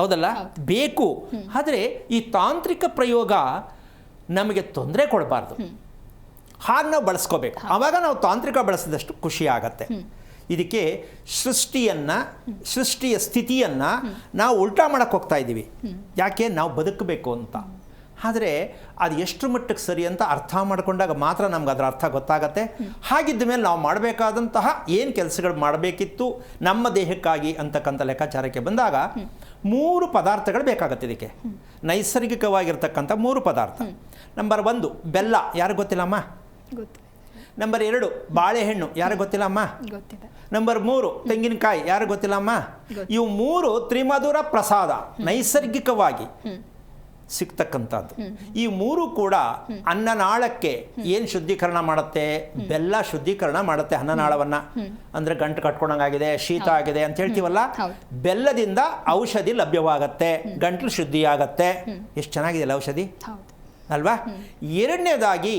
ಹೌದಲ್ಲ? ಬೇಕು. ಆದರೆ ಈ ತಾಂತ್ರಿಕ ಪ್ರಯೋಗ ನಮಗೆ ತೊಂದರೆ ಕೊಡಬಾರ್ದು. ಹಾಗೆ ನಾವು ಬಳಸ್ಕೋಬೇಕು. ಆವಾಗ ನಾವು ತಾಂತ್ರಿಕ ಬಳಸಿದಷ್ಟು ಖುಷಿ ಆಗತ್ತೆ. ಇದಕ್ಕೆ ಸೃಷ್ಟಿಯನ್ನು ಸೃಷ್ಟಿಯ ಸ್ಥಿತಿಯನ್ನು ನಾವು ಉಲ್ಟಾ ಮಾಡೋಕ್ಕೆ ಹೋಗ್ತಾ ಇದ್ದೀವಿ ಯಾಕೆ? ನಾವು ಬದುಕಬೇಕು ಅಂತ. ಆದರೆ ಅದು ಎಷ್ಟು ಮಟ್ಟಕ್ಕೆ ಸರಿ ಅಂತ ಅರ್ಥ ಮಾಡಿಕೊಂಡಾಗ ಮಾತ್ರ ನಮ್ಗೆ ಅದರ ಅರ್ಥ ಗೊತ್ತಾಗತ್ತೆ. ಹಾಗಿದ್ದ ಮೇಲೆ ನಾವು ಮಾಡಬೇಕಾದಂತಹ ಏನು ಕೆಲಸಗಳು ಮಾಡಬೇಕಿತ್ತು ನಮ್ಮ ದೇಹಕ್ಕಾಗಿ ಅಂತಕ್ಕಂಥ ಲೆಕ್ಕಾಚಾರಕ್ಕೆ ಬಂದಾಗ ಮೂರು ಪದಾರ್ಥಗಳು ಬೇಕಾಗತ್ತೆ ಇದಕ್ಕೆ. ನೈಸರ್ಗಿಕವಾಗಿರ್ತಕ್ಕಂಥ ಮೂರು ಪದಾರ್ಥ. ನಂಬರ್ ಒಂದು ಬೆಲ್ಲ. ಯಾರು ಗೊತ್ತಿಲ್ಲಮ್ಮ ನಂಬರ್ ಎರಡು ಬಾಳೆಹಣ್ಣು. ಯಾರು ಗೊತ್ತಿಲ್ಲಮ್ಮ ನಂಬರ್ ಮೂರು ತೆಂಗಿನಕಾಯಿ. ಯಾರು ಗೊತ್ತಿಲ್ಲಮ್ಮ ಇವು ಮೂರು ತ್ರಿಮಧುರ ಪ್ರಸಾದ. ನೈಸರ್ಗಿಕವಾಗಿ. ಸಿಗ್ತಕ್ಕಂಥದ್ದು. ಈ ಮೂರು ಕೂಡ ಅನ್ನನಾಳಕ್ಕೆ ಏನು ಶುದ್ಧೀಕರಣ ಮಾಡುತ್ತೆ? ಬೆಲ್ಲ ಶುದ್ಧೀಕರಣ ಮಾಡುತ್ತೆ ಅನ್ನನಾಳವನ್ನು. ಅಂದರೆ ಗಂಟು ಕಟ್ಕೊಂಡಂಗಾಗಿದೆ ಶೀತ ಆಗಿದೆ ಅಂತ ಹೇಳ್ತೀವಲ್ಲ? ಬೆಲ್ಲದಿಂದ ಔಷಧಿ ಲಭ್ಯವಾಗತ್ತೆ ಗಂಟ್ಲು ಶುದ್ಧಿಯಾಗತ್ತೆ. ಎಷ್ಟು ಚೆನ್ನಾಗಿದೆಯಲ್ಲ ಔಷಧಿ? ಅಲ್ವಾ? ಎರಡನೇದಾಗಿ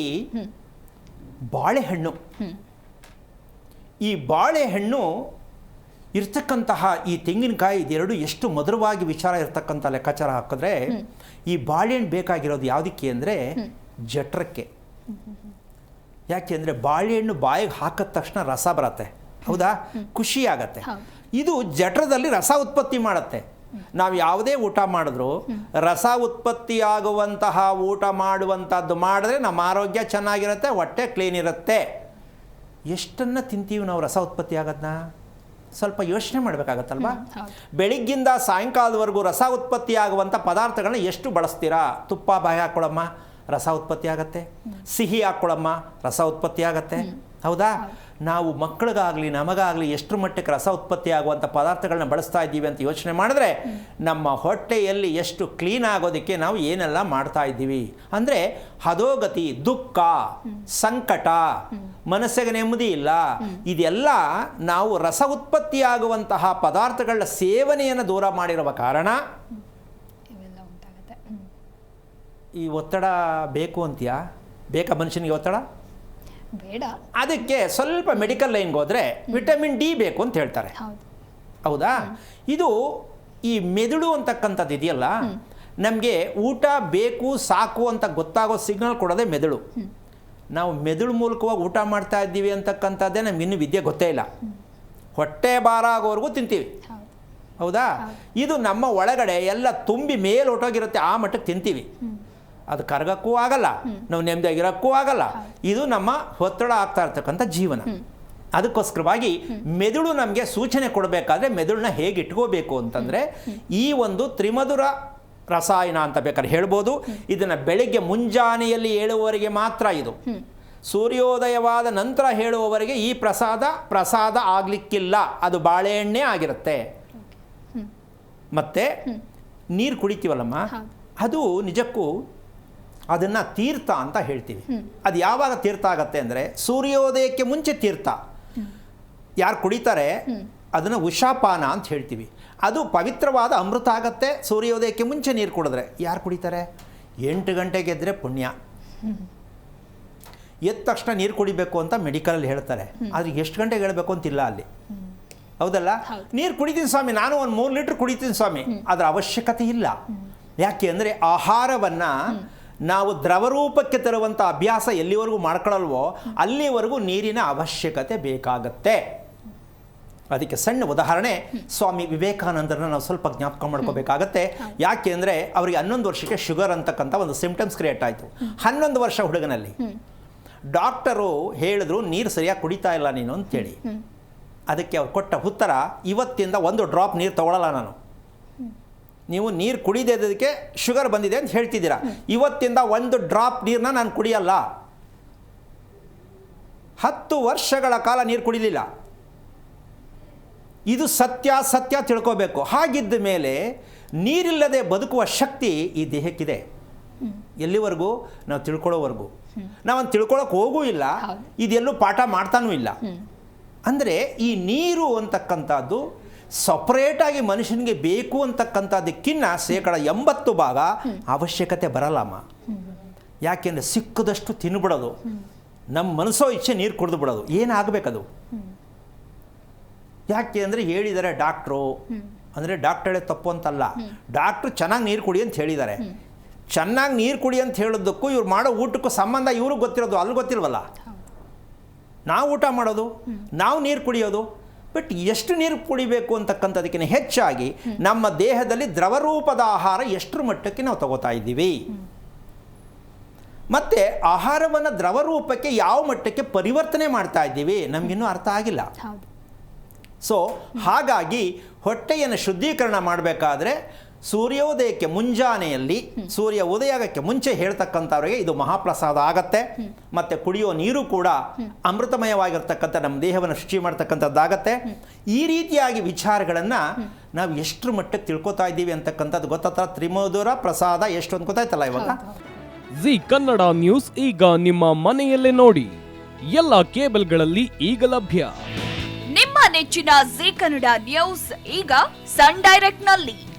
ಬಾಳೆಹಣ್ಣು. ಈ ಬಾಳೆಹಣ್ಣು ಇರ್ತಕ್ಕಂತಹ ಈ ತೆಂಗಿನಕಾಯಿ ಇದೆರಡು ಎಷ್ಟು ಮಧುರವಾಗಿ ವಿಚಾರ ಇರ್ತಕ್ಕಂಥ ಲೆಕ್ಕಾಚಾರ ಹಾಕಿದ್ರೆ ಈ ಬಾಳೆಹಣ್ಣು ಬೇಕಾಗಿರೋದು ಯಾವುದಕ್ಕೆ ಅಂದರೆ ಜಠರಕ್ಕೆ. ಯಾಕೆ ಅಂದರೆ ಬಾಳೆಹಣ್ಣು ಬಾಯಿಗೆ ಹಾಕಿದ ತಕ್ಷಣ ರಸ ಬರತ್ತೆ. ಹೌದಾ? ಖುಷಿ ಆಗತ್ತೆ. ಇದು ಜಠರದಲ್ಲಿ ರಸ ಉತ್ಪತ್ತಿ ಮಾಡುತ್ತೆ. ನಾವು ಯಾವುದೇ ಊಟ ಮಾಡಿದ್ರು ರಸ ಉತ್ಪತ್ತಿಯಾಗುವಂತಹ ಊಟ ಮಾಡುವಂಥದ್ದು ಮಾಡಿದ್ರೆ ನಮ್ಮ ಆರೋಗ್ಯ ಚೆನ್ನಾಗಿರುತ್ತೆ ಹೊಟ್ಟೆ ಕ್ಲೀನ್ ಇರುತ್ತೆ. ಎಷ್ಟನ್ನ ತಿಂತೀವಿ ನಾವು ರಸ ಉತ್ಪತ್ತಿ ಆಗೋದನ್ನ ಸ್ವಲ್ಪ ಯೋಚನೆ ಮಾಡಬೇಕಾಗತ್ತಲ್ವಾ. ಬೆಳಿಗ್ಗಿಂದ ಸಾಯಂಕಾಲದವರೆಗೂ ರಸ ಉತ್ಪತ್ತಿಯಾಗುವಂಥ ಪದಾರ್ಥಗಳನ್ನ ಎಷ್ಟು ಬಳಸ್ತೀರಾ? ತುಪ್ಪ ಬಾಯಿ ಹಾಕ್ಕೊಳಮ್ಮ. ರಸ ಉತ್ಪತ್ತಿ ಆಗತ್ತೆ ಸಿಹಿ ಹಾಕ್ಕೊಳಮ್ಮ ರಸ ಉತ್ಪತ್ತಿ ಆಗತ್ತೆ ಹೌದಾ. ನಾವು ಮಕ್ಕಳಿಗಾಗಲಿ ನಮಗಾಗಲಿ ಎಷ್ಟು ಮಟ್ಟಕ್ಕೆ ರಸ ಉತ್ಪತ್ತಿ ಆಗುವಂಥ ಪದಾರ್ಥಗಳನ್ನ ಬಳಸ್ತಾ ಇದ್ದೀವಿ ಅಂತ ಯೋಚನೆ ಮಾಡಿದ್ರೆ ನಮ್ಮ ಹೊಟ್ಟೆಯಲ್ಲಿ ಎಷ್ಟು ಕ್ಲೀನ್ ಆಗೋದಕ್ಕೆ ನಾವು ಏನೆಲ್ಲ ಮಾಡ್ತಾ ಇದ್ದೀವಿ? ಅಂದರೆ ಹದೋಗತಿ ದುಃಖ ಸಂಕಟ ಮನಸ್ಸಿಗೆ ನೆಮ್ಮದಿ ಇಲ್ಲ. ಇದೆಲ್ಲ ನಾವು ರಸ ಉತ್ಪತ್ತಿಯಾಗುವಂತಹ ಪದಾರ್ಥಗಳ ಸೇವನೆಯನ್ನು ದೂರ ಮಾಡಿರುವ ಕಾರಣ. ಈ ಒತ್ತಡ ಬೇಕು ಅಂತೀಯಾ? ಬೇಕಾ ಮನುಷ್ಯನಿಗೆ ಒತ್ತಡ? ಬೇಡ. ಅದಕ್ಕೆ ಸ್ವಲ್ಪ ಮೆಡಿಕಲ್ ಲೈನ್ಗೆ ಹೋದರೆ ವಿಟಮಿನ್ ಡಿ ಬೇಕು ಅಂತ ಹೇಳ್ತಾರೆ. ಹೌದು. ಇದು ಈ ಮೆದುಳು ಅಂತಕ್ಕಂಥದ್ದು ಇದೆಯಲ್ಲ ನಮಗೆ ಊಟ ಬೇಕು ಸಾಕು ಅಂತ ಗೊತ್ತಾಗೋ ಸಿಗ್ನಲ್ ಕೊಡೋದೇ ಮೆದುಳು. ನಾವು ಮೆದುಳು ಮೂಲಕವಾಗಿ ಊಟ ಮಾಡ್ತಾ ಇದ್ದೀವಿ ಅಂತಕ್ಕಂಥದ್ದೇ ನಮ್ಗೆ ಇನ್ನೂ ವಿದ್ಯೆ ಗೊತ್ತೇ ಇಲ್ಲ. ಹೊಟ್ಟೆ ಭಾರ ಆಗೋವರೆಗೂ ತಿಂತೀವಿ. ಹೌದು. ಹೌದಾ? ಇದು ನಮ್ಮ ಒಳಗಡೆ ಎಲ್ಲ ತುಂಬಿ ಮೇಲೆ ಹೊಟ್ಟೋಗಿರುತ್ತೆ ಆ ಮಟ್ಟಕ್ಕೆ ತಿಂತೀವಿ. ಅದು ಕರಗಕ್ಕೂ ಆಗಲ್ಲ ನಾವು ನೆಮ್ಮದಿಯಾಗಿರೋಕ್ಕೂ ಆಗಲ್ಲ. ಇದು ನಮ್ಮ ಒತ್ತಡ ಆಗ್ತಾ ಇರ್ತಕ್ಕಂಥ ಜೀವನ. ಅದಕ್ಕೋಸ್ಕರವಾಗಿ ಮೆದುಳು ನಮಗೆ ಸೂಚನೆ ಕೊಡಬೇಕಾದ್ರೆ ಮೆದುಳನ್ನ ಹೇಗೆ ಇಟ್ಕೋಬೇಕು ಅಂತಂದರೆ ಈ ಒಂದು ತ್ರಿಮಧುರ ರಸಾಯನ ಅಂತ ಬೇಕಾದ್ರೆ ಹೇಳ್ಬೋದು. ಇದನ್ನು ಬೆಳಿಗ್ಗೆ ಮುಂಜಾನೆಯಲ್ಲಿ ಹೇಳುವವರೆಗೆ ಮಾತ್ರ ಇದು. ಸೂರ್ಯೋದಯವಾದ ನಂತರ ಹೇಳುವವರೆಗೆ ಈ ಪ್ರಸಾದ ಪ್ರಸಾದ ಆಗಲಿಕ್ಕಿಲ್ಲ. ಅದು ಬಾಳೆಹಣ್ಣೆ ಆಗಿರುತ್ತೆ. ಮತ್ತೆ ನೀರು ಕುಡಿತೀವಲ್ಲಮ್ಮ? ಅದು ನಿಜಕ್ಕೂ ಅದನ್ನು ತೀರ್ಥ ಅಂತ ಹೇಳ್ತೀವಿ. ಅದು ಯಾವಾಗ ತೀರ್ಥ ಆಗತ್ತೆ ಅಂದರೆ ಸೂರ್ಯೋದಯಕ್ಕೆ ಮುಂಚೆ ತೀರ್ಥ. ಯಾರು ಕುಡಿತಾರೆ? ಅದನ್ನು ಉಷಾಪಾನ ಅಂತ ಹೇಳ್ತೀವಿ. ಅದು ಪವಿತ್ರವಾದ ಅಮೃತ ಆಗತ್ತೆ ಸೂರ್ಯೋದಯಕ್ಕೆ ಮುಂಚೆ ನೀರು ಕುಡಿದ್ರೆ. ಯಾರು ಕುಡಿತಾರೆ? ಎಂಟು ಗಂಟೆಗೆ ಎದ್ದರೆ ಪುಣ್ಯ. ಎದ್ದ ತಕ್ಷಣ ನೀರು ಕುಡಿಬೇಕು ಅಂತ ಮೆಡಿಕಲಲ್ಲಿ ಹೇಳ್ತಾರೆ. ಆದರೆ ಎಷ್ಟು ಗಂಟೆಗೆ ಹೇಳಬೇಕು ಅಂತಿಲ್ಲ ಅಲ್ಲಿ. ಹೌದಲ್ಲ? ನೀರು ಕುಡಿತೀನಿ ಸ್ವಾಮಿ ನಾನು ಒಂದು ಮೂರು ಲೀಟ್ರ್ ಕುಡಿತೀನಿ ಸ್ವಾಮಿ. ಅದರ ಅವಶ್ಯಕತೆ ಇಲ್ಲ. ಯಾಕೆ ಅಂದರೆ ಆಹಾರವನ್ನು ನಾವು ದ್ರವರೂಪಕ್ಕೆ ತರುವಂಥ ಅಭ್ಯಾಸ ಎಲ್ಲಿವರೆಗೂ ಮಾಡ್ಕೊಳ್ಳಲ್ವೋ ಅಲ್ಲಿವರೆಗೂ ನೀರಿನ ಅವಶ್ಯಕತೆ ಬೇಕಾಗತ್ತೆ. ಅದಕ್ಕೆ ಸಣ್ಣ ಉದಾಹರಣೆ ಸ್ವಾಮಿ ವಿವೇಕಾನಂದರನ್ನ ನಾವು ಸ್ವಲ್ಪ ಜ್ಞಾಪಕ ಮಾಡ್ಕೋಬೇಕಾಗತ್ತೆ. ಯಾಕೆ ಅಂದರೆ ಅವರಿಗೆ ಹನ್ನೊಂದು ವರ್ಷಕ್ಕೆ ಶುಗರ್ ಅಂತಕ್ಕಂಥ ಒಂದು ಸಿಂಪ್ಟಮ್ಸ್ ಕ್ರಿಯೇಟ್ ಆಯಿತು. ಹನ್ನೊಂದು ವರ್ಷ ಹುಡುಗನಲ್ಲಿ. ಡಾಕ್ಟರು ಹೇಳಿದ್ರು ನೀರು ಸರಿಯಾಗಿ ಕುಡಿತಾ ಇಲ್ಲ ನೀನು ಅಂತೇಳಿ. ಅದಕ್ಕೆ ಅವ್ರು ಕೊಟ್ಟ ಉತ್ತರ ಇವತ್ತಿಂದ ಒಂದು ಡ್ರಾಪ್ ನೀರು ತಗೊಳ್ಳಲ್ಲ ನಾನು. ನೀವು ನೀರು ಕುಡಿದೇದಕ್ಕೆ ಶುಗರ್ ಬಂದಿದೆ ಅಂತ ಹೇಳ್ತಿದ್ದೀರಾ? ಇವತ್ತಿಂದ ಒಂದು ಡ್ರಾಪ್ ನೀರನ್ನ ನಾನು ಕುಡಿಯಲ್ಲ. ಹತ್ತು ವರ್ಷಗಳ ಕಾಲ ನೀರು ಕುಡಿಲಿಲ್ಲ. ಇದು ಸತ್ಯ ಸತ್ಯ ತಿಳ್ಕೋಬೇಕು. ಹಾಗಿದ್ದ ಮೇಲೆ ನೀರಿಲ್ಲದೆ ಬದುಕುವ ಶಕ್ತಿ ಈ ದೇಹಕ್ಕಿದೆ. ಎಲ್ಲಿವರೆಗೂ? ನಾವು ತಿಳ್ಕೊಳ್ಳೋವರೆಗೂ. ನಾವೊಂದು ತಿಳ್ಕೊಳಕ್ಕೆ ಹೋಗೂ ಇಲ್ಲ. ಇದೆಲ್ಲೂ ಪಾಠ ಮಾಡ್ತಾನೂ ಇಲ್ಲ. ಅಂದರೆ ಈ ನೀರು ಅಂತಕ್ಕಂಥದ್ದು ಸಪ್ರೇಟಾಗಿ ಮನುಷ್ಯನಿಗೆ ಬೇಕು ಅಂತಕ್ಕಂಥದ್ದಕ್ಕಿನ್ನ ಶೇಕಡ ಎಂಬತ್ತು ಭಾಗ ಅವಶ್ಯಕತೆ ಬರಲ್ಲಮ್ಮ. ಯಾಕೆಂದರೆ ಸಿಕ್ಕದಷ್ಟು ತಿನ್ಬಿಡೋದು. ನಮ್ಮ ಮನಸ್ಸೋ ಇಚ್ಛೆ ನೀರು ಕುಡಿದು ಬಿಡೋದು ಏನಾಗಬೇಕದು ಯಾಕೆ ಅಂದರೆ ಹೇಳಿದ್ದಾರೆ ಡಾಕ್ಟ್ರು. ಅಂದರೆ ಡಾಕ್ಟರೇ ತಪ್ಪು ಅಂತಲ್ಲ. ಡಾಕ್ಟ್ರು ಚೆನ್ನಾಗಿ ನೀರು ಕುಡಿ ಅಂತ ಹೇಳಿದ್ದಾರೆ. ಚೆನ್ನಾಗಿ ನೀರು ಕುಡಿ ಅಂತ ಹೇಳೋದಕ್ಕೂ ಇವ್ರು ಮಾಡೋ ಊಟಕ್ಕೂ ಸಂಬಂಧ ಇವ್ರಿಗೆ ಗೊತ್ತಿರೋದು ಅಲ್ಲಿ ಗೊತ್ತಿಲ್ವಲ್ಲ? ನಾವು ಊಟ ಮಾಡೋದು? ನಾವು ನೀರು ಕುಡಿಯೋದು? ಬಟ್ ಎಷ್ಟು ನೀರು ಕುಡಿಬೇಕು ಅಂತಕ್ಕಂಥದಕ್ಕಿಂತ ಹೆಚ್ಚಾಗಿ ನಮ್ಮ ದೇಹದಲ್ಲಿ ದ್ರವರೂಪದ ಆಹಾರ ಎಷ್ಟರ ಮಟ್ಟಕ್ಕೆ ನಾವು ತಗೋತಾ ಇದ್ದೀವಿ. ಮತ್ತು ಆಹಾರವನ್ನು ದ್ರವರೂಪಕ್ಕೆ ಯಾವ ಮಟ್ಟಕ್ಕೆ ಪರಿವರ್ತನೆ ಮಾಡ್ತಾ ಇದ್ದೀವಿ ನಮಗಿನ್ನೂ ಅರ್ಥ ಆಗಿಲ್ಲ. ಸೊ ಹಾಗಾಗಿ ಹೊಟ್ಟೆಯನ್ನು ಶುದ್ಧೀಕರಣ ಮಾಡಬೇಕಾದ್ರೆ ಸೂರ್ಯೋದಯಕ್ಕೆ ಮುಂಜಾನೆಯಲ್ಲಿ ಸೂರ್ಯ ಉದಯಕ್ಕೆ ಮುಂಚೆ ಹೇಳ್ತಕ್ಕಂಥವ್ರಿಗೆ ಇದು ಮಹಾಪ್ರಸಾದ ಆಗತ್ತೆ. ಮತ್ತೆ ಕುಡಿಯೋ ನೀರು ಕೂಡ ಅಮೃತಮಯವಾಗಿರ್ತಕ್ಕಂಥ ನಮ್ಮ ದೇಹವನ್ನು ಶುಚಿ ಮಾಡ್ತಕ್ಕಂಥದ್ದಾಗತ್ತೆ. ಈ ರೀತಿಯಾಗಿ ವಿಚಾರಗಳನ್ನು ನಾವು ಎಷ್ಟು ಮಟ್ಟಕ್ಕೆ ತಿಳ್ಕೊತಾ ಇದ್ದೀವಿ ಅಂತಕ್ಕಂಥದ್ದು ಗೊತ್ತಾ ತ್ರಿಮಧುರ ಪ್ರಸಾದ ಎಷ್ಟು ಅಂತ ಗೊತ್ತಾಯ್ತಲ್ಲ ಇವಾಗ? ಜಿ ಕನ್ನಡ ನ್ಯೂಸ್ ಈಗ ನಿಮ್ಮ ಮನೆಯಲ್ಲೇ ನೋಡಿ. ಎಲ್ಲ ಕೇಬಲ್ಗಳಲ್ಲಿ ಈಗ ಲಭ್ಯ. ನಿಮ್ಮ ನೆಚ್ಚಿನ ಜಿ ಕನ್ನಡ ನ್ಯೂಸ್ ಈಗ ಸನ್ ಡೈರೆಕ್ಟ್ನಲ್ಲಿ